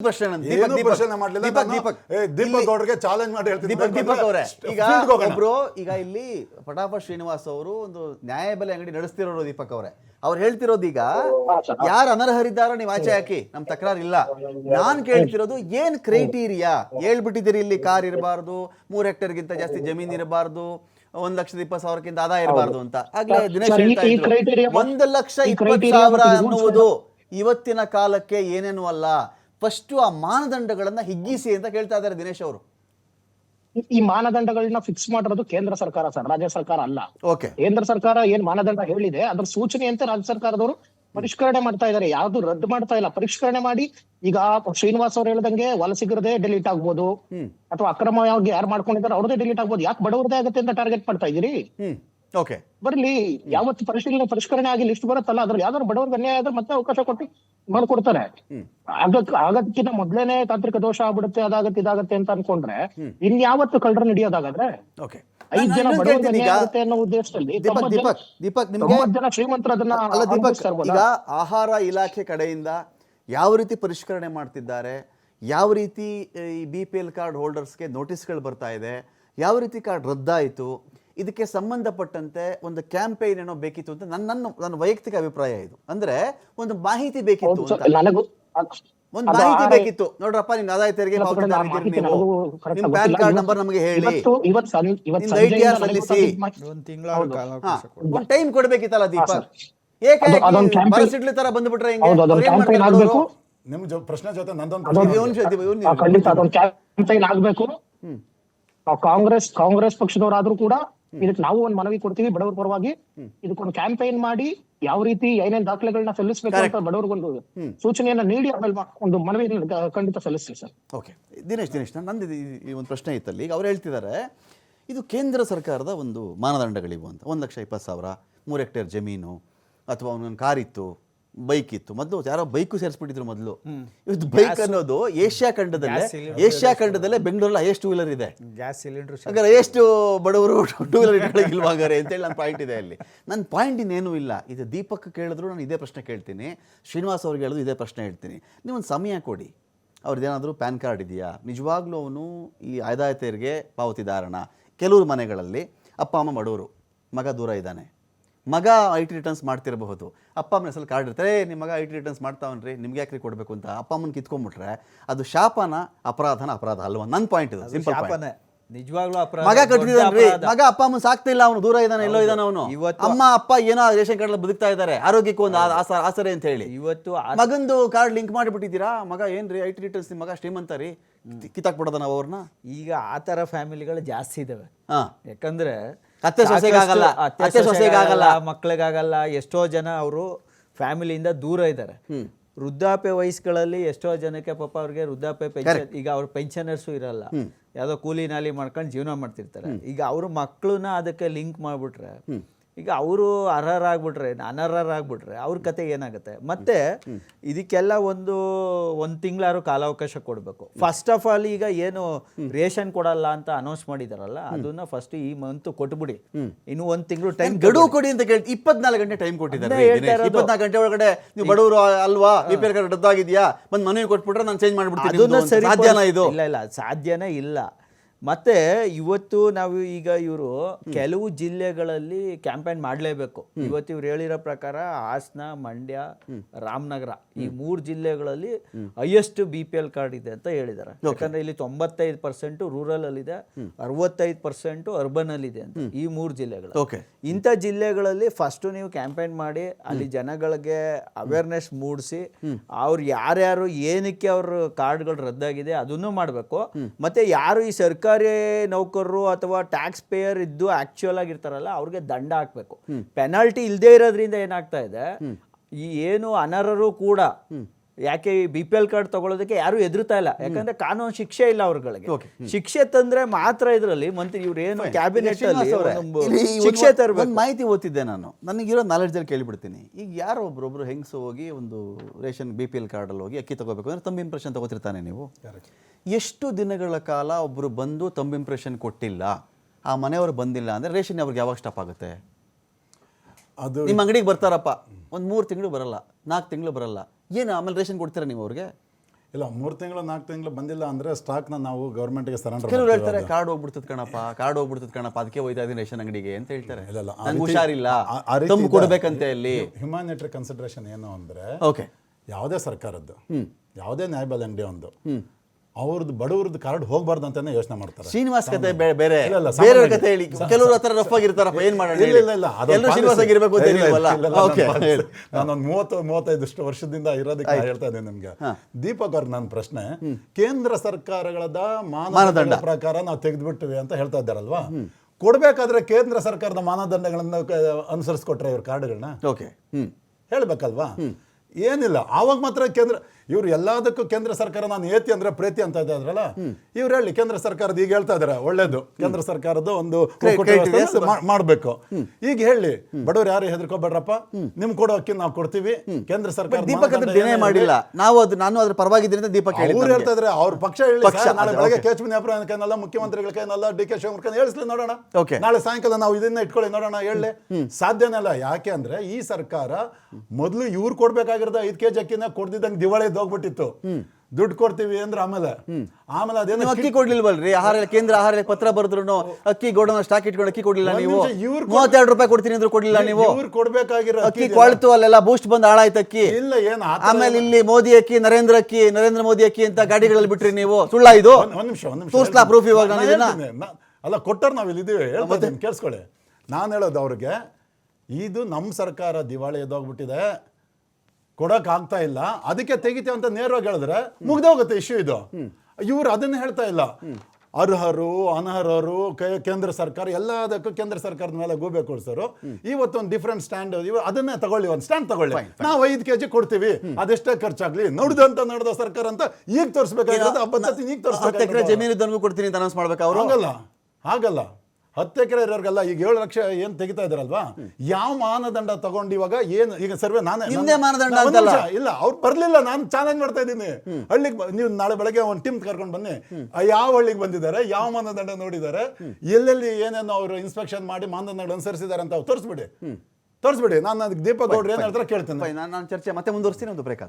ಪ್ರಶ್ನೆ ಚಾಲೆಂಜ್ ಮಾಡಿ ದೀಪಕ್ ದೀಪಕ್ ಅವರೇ. ಈಗ ಫೀಲ್ಡ್ಗೆ ಒಬ್ರು ಈಗ ಇಲ್ಲಿ ಪಟಾಪ ಶ್ರೀನಿವಾಸ್ ಅವರು ಒಂದು ನ್ಯಾಯಬೆಲೆ ಅಂಗಡಿ ನಡೆಸ್ತಿರೋರು ದೀಪಕ್ ಅವರೇ. ಅವ್ರು ಹೇಳ್ತಿರೋದು ಈಗ ಯಾರು ಅನರ್ಹರಿದ್ದಾರೋ ನೀವು ಆಚೆ ಹಾಕಿ ನಮ್ ತಕರಾರು ಇಲ್ಲ ನಾನ್ ಕೇಳ್ತಿರೋದು ಏನ್ ಕ್ರೈಟೀರಿಯಾ ಹೇಳ್ಬಿಟ್ಟಿದ್ದೀರಿ ಇಲ್ಲಿ ಕಾರ್ ಇರಬಾರ್ದು ಮೂರ್ ಹೆಕ್ಟೇರ್ಗಿಂತ ಜಾಸ್ತಿ ಜಮೀನ್ ಇರಬಾರ್ದು ಒಂದ್ ಲಕ್ಷದ ಇಪ್ಪತ್ತು ಸಾವಿರಕ್ಕಿಂತ ಆದಾಯ ಇರಬಾರ್ದು ಅಂತ. ಆಗ್ಲೇ ದಿನೇಶ್ ಒಂದ್ ಈ- ಹೇಳ್ತಾ ಈ ಇದ್ರು. ಒಂದು ಲಕ್ಷ ಇಪ್ಪತ್ತು ಸಾವಿರ ಅನ್ನುವುದು ಇವತ್ತಿನ ಕಾಲಕ್ಕೆ ಏನೇನು ಅಲ್ಲ? ಫಸ್ಟ್ ಆ ಮಾನದಂಡಗಳನ್ನ ಹಿಗ್ಗಿಸಿ ಅಂತ ಹೇಳ್ತಾ ಇದ್ದಾರೆ ದಿನೇಶ್ ಅವರು. ಈ- ಮಾನದಂಡಗಳನ್ನ ಫಿಕ್ಸ್ ಮಾಡಿರೋದು ಕೇಂದ್ರ ಸರ್ಕಾರ ಸರ್ ರಾಜ್ಯ ಸರ್ಕಾರ ಅಲ್ಲ. ಓಕೆ. ಕೇಂದ್ರ ಸರ್ಕಾರ ಏನ್ ಮಾನದಂಡ ಹೇಳಿದೆ ಅದ್ರ ಸೂಚನೆಯಂತೆ ರಾಜ್ಯ ಸರ್ಕಾರದವರು ಪರಿಷ್ಕರಣೆ ಮಾಡ್ತಾ ಇದಾರೆ ಯಾವ್ದು ರದ್ದು ಮಾಡ್ತಾ ಇಲ್ಲ ಪರಿಷ್ಕರಣೆ ಮಾಡಿ ಈಗ ಶ್ರೀನಿವಾಸ್ ಅವ್ರು ಹೇಳ್ದಂಗೆ ವಲಸಿಗರದೇ ಡಿಲೀಟ್ ಆಗ್ಬೋದು. ಅಥವಾ ಅಕ್ರಮವಾಗಿ ಯಾರು ಮಾಡ್ಕೊಂಡಿದ್ದಾರೆ ಅವ್ರದೇ ಡಿಲೀಟ್ ಆಗ್ಬೋದು. ಯಾಕೆ ಬಡವರದೇ ಆಗುತ್ತೆ ಅಂತ ಟಾರ್ಗೆಟ್ ಮಾಡ್ತಾ ಇದೀರಿ ಬರ್ಲಿ ಯಾವತ್ತು ಪರಿಶೀಲನೆ ಪರಿಷ್ಕರಣೆ ಆಗಿ ಲಿಸ್ಟ್ ಬರುತ್ತಲ್ಲ ಅದ್ರಲ್ಲಿ ಯಾವ್ದಾದ್ರು ಬಡವರು ಅನ್ಯಾಯ ಆದ್ರೆ ಮತ್ತೆ ಅವಕಾಶ ಕೊಟ್ಟು ಮಾಡ್ಕೊಡ್ತಾರೆ. ಆಗಕ್ ಆಗಕ್ಕಿಂತ ಮೊದ್ಲೇನೆ ತಾಂತ್ರಿಕ ದೋಷ ಆಗ್ಬಿಡುತ್ತೆ ಅದಾಗತ್ತೆ ಇದಾಗತ್ತೆ ಅಂತ ಅನ್ಕೊಂಡ್ರೆ ಇನ್ ಯಾವತ್ತು ಕಳ್ಳರ ನಡೆಯೋದಾಗಾದ್ರೆ ಓಕೆ. ಐದ್ ಜನ ಬಡವರಿಗೆ ಅನ್ಯಾಯ ಆಗುತ್ತೆ ಅನ್ನೋ ಉದ್ದೇಶದಲ್ಲಿ ದೀಪಕ್ ದೀಪಕ್ ದೀಪಕ್ ನಿಮ್ಗೆ ಜನ ಶ್ರೀಮಂತರ ಅದನ್ನ ಅಲ್ಲ ದೀಪಕ್ ಈಗ ಆಹಾರ ಇಲಾಖೆ ಕಡೆಯಿಂದ ಯಾವ ರೀತಿ ಪರಿಷ್ಕರಣೆ ಮಾಡ್ತಿದ್ದಾರೆ ಯಾವ ರೀತಿ ಈ ಬಿ ಪಿ ಎಲ್ ಕಾರ್ಡ್ ಹೋಲ್ಡರ್ಸ್ಗೆ ನೋಟಿಸ್ಗಳು ಬರ್ತಾ ಇದೆ ಯಾವ ರೀತಿ ಕಾರ್ಡ್ ರದ್ದಾಯಿತು ಇದಕ್ಕೆ ಸಂಬಂಧಪಟ್ಟಂತೆ ಒಂದು ಕ್ಯಾಂಪೇನ್ ಏನೋ ಬೇಕಿತ್ತು ಅಂತ ನನ್ನ ನನ್ನ ನನ್ನ ವೈಯಕ್ತಿಕ ಅಭಿಪ್ರಾಯ ಇದು. ಅಂದ್ರೆ ಒಂದು ಮಾಹಿತಿ ಬೇಕಿತ್ತು ಅಂತ. ಒಂದು ಮಾಹಿತಿ ಬೇಕಿತ್ತು. ನೋಡ್ರಪ್ಪ ನಿಮ್ ಆದಾಯ ತೆರಿಗೆ ನೀವು. ನಿಮ್ ಪ್ಯಾನ್ ಕಾರ್ಡ್ ನಂಬರ್ ನಮಗೆ ಹೇಳಿ. ಸಲ್ಲಿಸಿ. ಒಂದು ತಿಂಗಳ ಕಾಲ ಹಾ ಒಂದು ಟೈಮ್ ಕೊಡ್ಬೇಕಿತ್ತಲ್ಲ ದೀಪ. ಏಕೆ ಬರಸಿಡ್ಲಿ ತರ ಬಂದ್ಬಿಟ್ರೆ? ನಿಮ್ ಪ್ರಶ್ನೆ ಜೊತೆ ನಂದೊಂದು ಖಂಡಿತ ಅದೊಂದು ಕ್ಯಾಂಪೈನ್ ಆಗ್ಬೇಕು. ಕಾಂಗ್ರೆಸ್ ಕಾಂಗ್ರೆಸ್ ಪಕ್ಷದವರಾದ್ರೂ ಕೂಡ ಇದಕ್ಕೆ ನಾವು ಒಂದು ಮನವಿ ಕೊಡ್ತೀವಿ ಬಡವರ ಪರವಾಗಿ. ಇದಕ್ಕೊಂದು ಕ್ಯಾಂಪೇನ್ ಮಾಡಿ ಯಾವ ರೀತಿ ಏನೇನ್ ದಾಖಲೆಗಳನ್ನ ಸಲ್ಲಿಸಬೇಕು ಅಂತ ಬಡವರಿಗೊಂದು ಸೂಚನೆಯನ್ನ ನೀಡಿ ಆಮೇಲೆ ಒಂದು ಮನವಿ ಖಂಡಿತ ಸಲ್ಲಿಸ್ತೀವಿ ಸರ್. ಓಕೆ ದಿನೇಶ್ ದಿನೇಶ್ ನಂದಿ ಈ- ಒಂದು ಪ್ರಶ್ನೆ ಇತ್ತಲ್ಲಿ. ಈಗ ಅವ್ರು ಹೇಳ್ತಿದ್ದಾರೆ ಇದು ಕೇಂದ್ರ ಸರ್ಕಾರದ ಒಂದು ಮಾನದಂಡಗಳಿವು ಅಂತ. ಒಂದು ಲಕ್ಷ ಇಪ್ಪತ್ತು ಸಾವಿರ ಮೂರು ಹೆಕ್ಟೇರ್ ಜಮೀನು ಅಥವಾ ಒಂದೊಂದು ಕಾರ್ ಇತ್ತು ಬೈಕ್ ಇತ್ತು. ಮೊದಲು ಯಾರೋ ಬೈಕು ಸೇರಿಸ್ಬಿಟ್ಟಿದ್ರು ಮೊದಲು. ಇವತ್ತು ಬೈಕ್ ಅನ್ನೋದು ಏಷ್ಯಾ ಖಂಡದಲ್ಲೇ ಏಷ್ಯಾ ಖಂಡದಲ್ಲೇ ಬೆಂಗಳೂರಲ್ಲಿ ಹೈಯೆಸ್ಟ್ ಟೂ ವೀಲರ್ ಇದೆ ಗ್ಯಾಸ್ ಸಿಲಿಂಡರ್ ಹಾಗಾದ್ರೆ ಎಷ್ಟು ಬಡವರು ಟೂ ವೀಲರ್ ಇಟ್ಕೊಳ್ಳಿಲ್ವಾಗಾರೆ ಅಂತ ಅಂತೇಳಿ ನನ್ನ ಪಾಯಿಂಟ್ ಇದೆ ಅಲ್ಲಿ. ನನ್ನ ಪಾಯಿಂಟ್ ಇನ್ನೇನೂ ಇಲ್ಲ. ಇದು ದೀಪಕ್ ಕೇಳಿದ್ರು ನಾನು ಇದೇ ಪ್ರಶ್ನೆ ಕೇಳ್ತೀನಿ. ಶ್ರೀನಿವಾಸ್ ಅವ್ರಿಗೆ ಹೇಳಿದ್ರು ಇದೇ ಪ್ರಶ್ನೆ ಹೇಳ್ತೀನಿ. ನೀವೊಂದು ಸಮಯ ಕೊಡಿ. ಅವ್ರದ್ದೇನಾದರೂ ಪ್ಯಾನ್ ಕಾರ್ಡ್ ಇದೆಯಾ? ನಿಜವಾಗ್ಲೂ ಅವನು ಈ ಆದಾಯ ತೆರಿಗೆ ಪಾವತಿದಾರಣ ಕೆಲವರು ಮನೆಗಳಲ್ಲಿ ಅಪ್ಪ ಅಮ್ಮ ಬಡವರು ಮಗ ದೂರ ಇದ್ದಾನೆ. ಮಗ ಐ ಟಿ ರಿಟರ್ನ್ಸ್ ಮಾಡ್ತಿರಬಹುದು. ಅಪ್ಪ ಅಮ್ಮನ ಹೆಸರು ಕಾರ್ಡ್ ಇರ್ತಾರೆ "ಏ, ನಿಮ್ಮ ಮಗ ಐ ಟಿ ರಿಟರ್ನ್ಸ್ ಮಾಡ್ತಾವನ್ರಿ ನಿಮ್ಗೆ ಯಾಕ್ರಿ ಕೊಡಬೇಕು ಅಂತ ಅಪ್ಪ ಅಮ್ಮನ ಕಿತ್ಕೊಂಡ್ಬಿಟ್ರೆ ಅದು ಶಾಪನ ಅಪರಾಧನ ಅಪರಾಧ ಅಲ್ವಾ? ನನ್ನ ಪಾಯಿಂಟ್ ಇದು ಸಿಂಪಲ್ ಶಾಪನೆ. ನಿಜವಾಗ್ಲೂ ಅಪರಾಧ ಮಗ ಕಟ್ಟಿದ್ರಿ ಮಗ ಅಪ್ಪ ಅಮ್ಮನ ಸಾಕ್ತಾ ಇಲ್ಲ ಅವನು ದೂರ ಇದ್ದಾನೆ ಎಲ್ಲೋ ಇದ್ದಾನೆ ಅವನು. ಇವತ್ತು- ಅಮ್ಮ ಅಪ್ಪ ಏನೋ ರೇಷನ್ ಕಾರ್ಡ್ ಬದುಕ್ತಾ ಇದ್ದಾರೆ ಆರೋಗ್ಯಕ್ಕೂ ಒಂದು ಆಸ- ಆಸರೆ ಅಂತ ಹೇಳಿ. ಇವತ್ತು ಆ- ಮಗಂದು ಕಾರ್ಡ್ ಲಿಂಕ್ ಮಾಡಿಬಿಟ್ಟಿದ್ದೀರಾ? ಮಗ ಏನ್ರಿ ಐ ಟಿ ರಿಟರ್ನ್ಸ್ ನಿಮ್ಮ ಮಗ ಶ್ರೀಮಂತ ರೀ? ಕಿತ್ತಾಕ್ಬಿಡೋದ ನಾವು ಅವ್ರನ್ನ? ಈಗ ಆ ಥರ ಫ್ಯಾಮಿಲಿಗಳು ಜಾಸ್ತಿ ಇದಾವೆ. ಹಾ. ಯಾಕಂದ್ರೆ ಅತ್ತೆ ಸೊಸೆಗಾಗಲ್ಲ, ಅತ್ತೆ ಸೊಸೆಗಾಗಲ್ಲ. ಮಕ್ಳಿಗಾಗಲ್ಲ ಎಷ್ಟೋ ಜನ ಅವರು ಫ್ಯಾಮಿಲಿಯಿಂದ ದೂರ ಇದ್ದಾರೆ. ವೃದ್ಧಾಪ್ಯ ವಯಸ್ಸುಗಳಲ್ಲಿ ಎಷ್ಟೋ ಜನಕ್ಕೆ ಪಾಪ ಅವ್ರಿಗೆ ವೃದ್ಧಾಪ್ಯ ಪೆನ್ಷನ್ ಈಗ ಅವ್ರ ಪೆನ್ಷನರ್ಸು ಇರಲ್ಲ. ಯಾವುದೋ ಕೂಲಿ ನಾಲಿ ಮಾಡ್ಕೊಂಡು ಜೀವನ ಮಾಡ್ತಿರ್ತಾರೆ. ಈಗ ಅವ್ರ ಮಕ್ಕಳನ್ನ ಅದಕ್ಕೆ ಲಿಂಕ್ ಮಾಡಿಬಿಟ್ರೆ ಈಗ ಅವರು ಅರ್ಹರಾಗ್ಬಿಟ್ರೆ ಅನರ್ಹರಾಗ್ಬಿಟ್ರೆ ಅವ್ರ ಕತೆ ಏನಾಗುತ್ತೆ? ಮತ್ತೆ ಇದಕ್ಕೆಲ್ಲ ಒಂದು ಒಂದ್ ತಿಂಗಳಾರು ಕಾಲಾವಕಾಶ ಕೊಡಬೇಕು. ಫಸ್ಟ್ ಆಫ್ ಆಲ್ ಈಗ ಏನು ರೇಷನ್ ಕೊಡಲ್ಲ ಅಂತ ಅನೌನ್ಸ್ ಮಾಡಿದಾರಲ್ಲ ಅದನ್ನ ಫಸ್ಟ್ ಈ ಮಂತ್ ಕೊಟ್ಬಿಡಿ. ಇನ್ನು ಒಂದ್ ತಿಂಗಳು ಟೈಮ್ ಗಡುವು ಕೊಡಿ ಅಂತ ಕೇಳಿ ಇಪ್ಪತ್ನಾಲ್ಕು ಗಂಟೆ ಟೈಮ್ ಕೊಟ್ಟಿದ್ದಾರೆ ಇಪ್ಪತ್ನಾಲ್ಕು ಗಂಟೆ ಒಳಗಡೆ ನೀವು ಬಡವರು ಅಲ್ವಾ? ರಿಪೇರ್ ಕಾರ್ಡ್ ರದ್ದಾಗಿದ್ಯಾ? ಬಂದು ಮನವಿ ಕೊಟ್ಬಿಟ್ರೆ ನಾನು ಚೇಂಜ್ ಮಾಡ್ಬಿಡ್ತೀನಿ ಅದನ್ನ ಸರಿ ಇದು? ಇಲ್ಲ ಇಲ್ಲ ಸಾಧ್ಯನೇ ಇಲ್ಲ. ಮತ್ತೆ ಇವತ್ತು ನಾವು ಈಗ ಇವರು ಕೆಲವು ಜಿಲ್ಲೆಗಳಲ್ಲಿ ಕ್ಯಾಂಪೇನ್ ಮಾಡಲೇಬೇಕು. ಇವತ್ತು ಇವ್ರು ಹೇಳಿರೋ ಪ್ರಕಾರ ಹಾಸನ ಮಂಡ್ಯ ರಾಮನಗರ ಈ ಮೂರು ಜಿಲ್ಲೆಗಳಲ್ಲಿ highest B P L card ಇದೆ ಅಂತ ಹೇಳಿದ್ದಾರೆ. ಯಾಕಂದ್ರೆ ಇಲ್ಲಿ ತೊಂಬತ್ತೈದು ಪರ್ಸೆಂಟ್ ರೂರಲ್ ಅಲ್ಲಿ ಇದೆ ಅರವತ್ತೈದು ಪರ್ಸೆಂಟ್ ಅರ್ಬನ್ ಅಲ್ಲಿ ಇದೆ ಅಂತ ಈ ಮೂರು ಜಿಲ್ಲೆಗಳು. ಇಂಥ ಜಿಲ್ಲೆಗಳಲ್ಲಿ ಫಸ್ಟ್ ನೀವು ಕ್ಯಾಂಪೇನ್ ಮಾಡಿ ಅಲ್ಲಿ ಜನಗಳಿಗೆ ಅವೇರ್ನೆಸ್ ಮೂಡಿಸಿ ಅವ್ರು ಯಾರ್ಯಾರು ಏನಕ್ಕೆ ಅವ್ರ ಕಾರ್ಡ್ಗಳು ರದ್ದಾಗಿದೆ ಅದನ್ನು ಮಾಡಬೇಕು. ಮತ್ತೆ ಯಾರು ಈ ಸರ್ಕಾರಿ ನೌಕರರು ಅಥವಾ ಟ್ಯಾಕ್ಸ್ ಪೇಯರ್ ಇದ್ದು ಆಕ್ಚುಯಲ್ ಆಗಿರ್ತಾರಲ್ಲ ಅವ್ರಿಗೆ ದಂಡ ಹಾಕ್ಬೇಕು. ಪೆನಾಲ್ಟಿ ಇಲ್ಲದೆ ಇರೋದ್ರಿಂದ ಏನಾಗ್ತಾ ಇದೆ? ಈ ಏನು ಅನರ್ಹರು ಕೂಡ ಯಾಕೆ ಈ ಬಿ ಪಿ ಎಲ್ ಕಾರ್ಡ್ ತಗೊಳ್ಳೋದಕ್ಕೆ ಯಾರು ಎದುರ್ತಾ ಇಲ್ಲ. ಯಾಕಂದ್ರೆ ಕಾನೂನು ಶಿಕ್ಷೆ ಇಲ್ಲ ಅವ್ರಗಳಿಗೆ. ಶಿಕ್ಷೆ ತಂದ್ರೆ ಮಾತ್ರ ಇದರಲ್ಲಿ ಮಂತ್ರಿ ಇವ್ರು ಏನು ಕ್ಯಾಬಿನೆಟ್ ಅಲ್ಲಿ ಶಿಕ್ಷೆ ತರಬೇಕು. ಒಂದು ಮಾಹಿತಿ ಓದ್ತಿದ್ದೆ ನಾನು. ನನಗಿರೋ ನಾಲೆಡ್ಜಲ್ಲಿ ಕೇಳಿಬಿಡ್ತೀನಿ. ಈಗ ಯಾರೋ ಒಬ್ರೊಬ್ರು ಹೆಂಗಸು ಹೋಗಿ ಒಂದು ರೇಷನ್ ಬಿ ಪಿ ಎಲ್ ಕಾರ್ಡಲ್ಲಿ ಹೋಗಿ ಅಕ್ಕಿ ತಗೋಬೇಕು ಅಂದ್ರೆ ತಮ್ಮ ಇಂಪ್ರೆಷನ್ ತಗೋತಿರ್ತಾನೆ ನೀವು? ಎಷ್ಟು ದಿನಗಳ ಕಾಲ ಒಬ್ಬರು ಬಂದು ತಮ್ಮ ಇಂಪ್ರೆಷನ್ ಕೊಟ್ಟಿಲ್ಲ ಆ ಮನೆಯವರು ಬಂದಿಲ್ಲ ಅಂದ್ರೆ ರೇಷನ್ ಅವ್ರಿಗೆ ಯಾವಾಗ ಸ್ಟಾಪ್ ಆಗುತ್ತೆ? ಅದು ನಿಮ್ಮ ಅಂಗಡಿಗೆ ಬರ್ತಾರಪ್ಪ. ಒಂದು ಮೂರು ತಿಂಗಳು ಬರಲ್ಲ ನಾಲ್ಕು ತಿಂಗಳು ಬರಲ್ಲ. ಏನು ಆಮೇಲೆ ರೇಷನ್ ಕೊಡ್ತೀರಾ ನೀವು ಅವ್ರಿಗೆ? ಇಲ್ಲ ಮೂರು ತಿಂಗಳು ನಾಲ್ಕು ತಿಂಗಳು ಬಂದಿಲ್ಲ ಅಂದ್ರೆ ಸ್ಟಾಕ್ನ ನಾವು ಗೌರ್ಮೆಂಟ್ಗೆ ಸರೆಂಡರ್ ಕೆಲವ್ರು ಹೇಳ್ತಾರೆ ಕಾರ್ಡ್ ಹೋಗ್ಬಿಡ್ತದ ಕಣಪ್ಪ ಕಾರ್ಡ್ ಹೋಗ್ಬಿಡ್ತದ ಕಣಪ್ಪ ಅದಕ್ಕೆ ಹೋಯ್ತಾ ಇದೀನಿ ರೇಷನ್ ಅಂಗಡಿಗೆ ಅಂತ ಹೇಳ್ತಾರೆ. ಇಲ್ಲ, ನಂಗೆ ಹುಷಾರಿಲ್ಲ. ತಂದು. ಕೊಡ್ಬೇಕಂತೆ ಅಲ್ಲಿ. ಹ್ಯುಮಾನಿಟರಿ ಕನ್ಸಿಡರೇಷನ್ ಏನು ಅಂದ್ರೆ ಓಕೆ ಯಾವುದೇ ಸರ್ಕಾರದ್ದು ಯಾವುದೇ ನ್ಯಾಯಬೆಲೆ ಅಂಗಡಿ ಒಂದು ಅವ್ರದ್ದು ಬಡವ್ರದ್ದು ಕಾರ್ಡ್ ಹೋಗ್ಬಾರ್ದು ಅಂತಾನೆ ಯೋಚನೆ ಮಾಡ್ತಾರೆ. ಶ್ರೀನಿವಾಸ್ ಕತೆ ಬೇರೆ ಬೇರೆ. ಕತೆ ಹೇಳಿ. ಕೆಲವರು ಹತ್ರ ರಫ್ ಆಗಿರ್ತಾರಪ್ಪ ಏನ್ ಮಾಡೋಣ ಇಲ್ಲ ಇಲ್ಲ ಇಲ್ಲ ಎಲ್ಲರೂ ಶ್ರೀನಿವಾಸ್. ಆಗಿರ್ಬೇಕು ಅಂತ ಏನಿಲ್ವಲ್ಲ ಓಕೆ. ನಾನೊಂದು ಮೂವತ್ತು ಮೂವತ್ತೈದಷ್ಟು ವರ್ಷದಿಂದ ಇರೋದಕ್ಕೆ ಹೇಳ್ತಾ ಇದ್ದೇನೆ ನಿಮ್ಗೆ. ದೀಪಕ್ ಅವ್ರ ನನ್ನ ಪ್ರಶ್ನೆ ಕೇಂದ್ರ ಸರ್ಕಾರಗಳದ ಮಾನದಂಡ. ಪ್ರಕಾರ ನಾವು ತೆಗೆದ್ಬಿಟ್ಟಿವಿ ಅಂತ ಹೇಳ್ತಾ ಇದ್ದಾರಲ್ವಾ? ಕೊಡ್ಬೇಕಾದ್ರೆ ಕೇಂದ್ರ ಸರ್ಕಾರದ ಮಾನದಂಡಗಳನ್ನ ಅನುಸರಿಸ್ಕೊಟ್ರೆ ಇವ್ರ ಕಾರ್ಡ್ಗಳನ್ನ? ಓಕೆ. ಹೇಳ್ಬೇಕಲ್ವಾ? ಏನಿಲ್ಲ. ಆವಾಗ ಮಾತ್ರ ಕೇಂದ್ರ ಇವ್ರು ಎಲ್ಲದಕ್ಕೂ ಕೇಂದ್ರ ಸರ್ಕಾರ ನಾನು ಏತಿ ಅಂದ್ರೆ ಪ್ರೀತಿ ಅಂತ ಇದ್ದಾರಲ್ಲ ಇವ್ರು ಹೇಳಿ ಕೇಂದ್ರ ಸರ್ಕಾರದ ಈಗ ಹೇಳ್ತಾ ಇದಾರೆ ಒಳ್ಳೇದು. ಕೇಂದ್ರ ಸರ್ಕಾರದ ಒಂದು ಮಾಡ್ಬೇಕು. ಈಗ ಹೇಳಿ ಬಡವ್ರು ಯಾರು ಹೆದರ್ಕೋಬೇಡ್ರಪ್ಪ? ನಿಮ್ ಕೊಡೋ ಅಕ್ಕಿ ನಾವು ಕೊಡ್ತೀವಿ. ಕೇಂದ್ರ ಸರ್ಕಾರ ದೀಪಕ್ ಡಿನೇ ಮಾಡಿಲ್ಲ. ನಾವು ಅದು ನಾನು ಅದ್ರ ಅಂತ ದೀಪಕ್ ಅವ್ರು ಹೇಳ್ತಾ ಇದ್ರೆ ಅವ್ರ ಪಕ್ಷ ಹೇಳಿ ನಾಳೆ ಬೆಳಗ್ಗೆ. ಕೆ ಎಚ್ ಮುನಿಯಪ್ಪನಲ್ಲ ಮುಖ್ಯಮಂತ್ರಿಗಳ ಕೈನಲ್ಲ ಡಿ ಕೆ ಶಿವಕುಮಾರ್ ಕೈ ಹೇಳಿಸ್ಲಿ ನೋಡೋಣ. ನಾಳೆ ಸಾಯಂಕಾಲ ನಾವು ಇದನ್ನ ಇಟ್ಕೊಳ್ಳಿ ನೋಡೋಣ ಹೇಳಿ. ಸಾಧ್ಯನೇ ಇಲ್ಲ ಯಾಕೆ ಅಂದ್ರೆ ಈ ಸರ್ಕಾರ ಮೊದಲು ಇವ್ರು ಕೊಡ್ಬೇಕಾಗಿರೋದು ಐದು ಕೆಜಿ ಅಕ್ಕಿನ ಕೊಡ್ದಿದ್ದಂಗೆ ದಿವಾಳಿ ಹೋಗ್ಬಿಟ್ಟಿತ್ತು. ದುಡ್ಡು ಕೊಡ್ತೀವಿ ಅಂದ್ರೆ ಆಮೇಲೆ. ಆಮೇಲೆ ಅದೇನೋ ಅಕ್ಕಿ ಕೊಡ್ಲಿಲ್ವಲ್ರಿ? ಆಹಾರ ಕೇಂದ್ರ ಆಹಾರ ಪತ್ರ ಬರೆದ್ರು ಅಕ್ಕಿ ಗೋಡನ್ ಸ್ಟಾಕ್ ಇಟ್ಕೊಂಡು ಅಕ್ಕಿ ಕೊಡ್ಲಿಲ್ಲ ನೀವು. ಇವ್ರು ಮೂವತ್ತೆರಡು ರೂಪಾಯಿ ಕೊಡ್ತೀನಿ ಅಂದ್ರೆ ಕೊಡ್ಲಿಲ್ಲ ನೀವು. ಇವ್ರು ಕೊಡ್ಬೇಕಾಗಿರೋ ಅಕ್ಕಿ ಕೊಳ್ತು ಅಲ್ಲೆಲ್ಲ ಬೂಸ್ಟ್ ಬಂದು ಹಾಳಾಯ್ತು ಅಕ್ಕಿ. ಇಲ್ಲ ಏನು ಆಮೇಲೆ ಇಲ್ಲಿ. ಮೋದಿ ಅಕ್ಕಿ ನರೇಂದ್ರ ಅಕ್ಕಿ ನರೇಂದ್ರ ಮೋದಿ ಅಕ್ಕಿ ಅಂತ ಗಾಡಿಗಳಲ್ಲಿ ಬಿಟ್ರಿ ನೀವು. ಸುಳ್ಳ ಇದು ಒಂದು ನಿಮಿಷ ಒಂದು ನಿಮಿಷ. ತೋರಿಸ್ಲಾ ಪ್ರೂಫ್ ಇವಾಗ ನಾನು ಇದನ್ನ? ಅಲ್ಲ ಕೊಟ್ಟರು ನಾವು ಇಲ್ಲಿ ಇದೀವಿ ಹೇಳ್ತಾ ಇದ್ದೀನಿ, ಕೇಳಿಸ್ಕೊಳ್ಳಿ. ನಾನು ಹೇಳೋದು ಅವ್ರಿಗೆ ಇದು ನಮ್ಮ ಸರ್ಕಾರ ದಿವಾಳಿ ಎದ್ದೋಗ್ಬಿಟ್ಟಿದೆ ಕೊಡಕ್ ಆಗ್ತಾ ಇಲ್ಲ ಅದಕ್ಕೆ ತೆಗಿತೇವೆ ಅಂತ ನೇರವಾಗಿ ಹೇಳಿದ್ರೆ ಮುಗ್ದೇ ಹೋಗುತ್ತೆ ಇಶ್ಯೂ ಇದು. ಇವ್ರು ಅದನ್ನ ಹೇಳ್ತಾ ಇಲ್ಲ. ಅರ್ಹರು ಅನರ್ಹರು ಕೇಂದ್ರ ಸರ್ಕಾರ ಎಲ್ಲದಕ್ಕೂ ಕೇಂದ್ರ ಸರ್ಕಾರದ ಮೇಲೆ ಗೂಬೆ ಕೊಡ್ಸೋರು ಇವತ್ತೊಂದು ಡಿಫ್ರೆಂಟ್ ಸ್ಟ್ಯಾಂಡ್ ಇವ ಅದನ್ನೇ ತಗೊಳ್ಳಿ ಒಂದು ಸ್ಟ್ಯಾಂಡ್ ತಗೊಳ್ಳಿ. ನಾವು ಐದು ಕೆಜಿ ಕೊಡ್ತೀವಿ. ಅದೆಷ್ಟೇ ಖರ್ಚಾಗ್ಲಿ ನೋಡಿದಂತ ನೋಡಿದ ಸರ್ಕಾರ ಅಂತ ಈಗ ತೋರಿಸ್ಬೇಕಾಗಿರೋದು ಆ ಪದ್ಧತಿ ಈಗ ತೋರಿಸ್ಬೇಕು ಜಮೀನು ಕೊಡ್ತೀನಿ ಅಂತ ಅನೌನ್ಸ್ ಮಾಡ್ಬೇಕು ಅವ್ರು? ಆಗಲ್ಲ ಆಗಲ್ಲ ಹತ್ತು ಎಕರೆ ಇರೋರ್ಗೆಲ್ಲ ಈಗ ಏಳು ಲಕ್ಷ ಏನ್ ತೆಗಿತಾ ಇದಾರಲ್ವಾ? ಯಾವ ಮಾನದಂಡ ತಗೊಂಡ್ ಇವಾಗ ಏನು ಈಗ ಸರ್ವೆ ನಾನೇ ಮಾನದಂಡ ಇಲ್ಲ ಅವ್ರು ಬರ್ಲಿಲ್ಲ ನಾನು ಚಾಲೆಂಜ್ ಮಾಡ್ತಾ ಇದ್ದೀನಿ. ಹಳ್ಳಿಗೆ ನೀವು ನಾಳೆ ಬೆಳಗ್ಗೆ ಒಂದು ಟೀಮ್ ಕರ್ಕೊಂಡು ಬನ್ನಿ. ಯಾವ ಹಳ್ಳಿಗೆ ಬಂದಿದ್ದಾರೆ ಯಾವ ಮಾನದಂಡ ನೋಡಿದ್ದಾರೆ ಎಲ್ಲೆಲ್ಲಿ ಏನೇನು ಅವರು ಇನ್ಸ್ಪೆಕ್ಷನ್ ಮಾಡಿ ಮಾನದಂಡ ಅನುಸರಿಸಿದ್ದಾರೆ ಅಂತ ತೋರಿಸ್ಬಿಡಿ. ತೋರಿಸ್ಬಿಡಿ. ನಾನು ಅದಕ್ಕೆ ದೀಪಕ್ ಗೌಡ್ರು ಏನ್ ಹೇಳ್ತಾರೆ ಕೇಳ್ತೀನಿ. ನಾನು ನಾನು ಚರ್ಚೆ ಮತ್ತೆ ಮುಂದುವರಿಸ್ತೀನಿ ಒಂದು ಬ್ರೇಕ್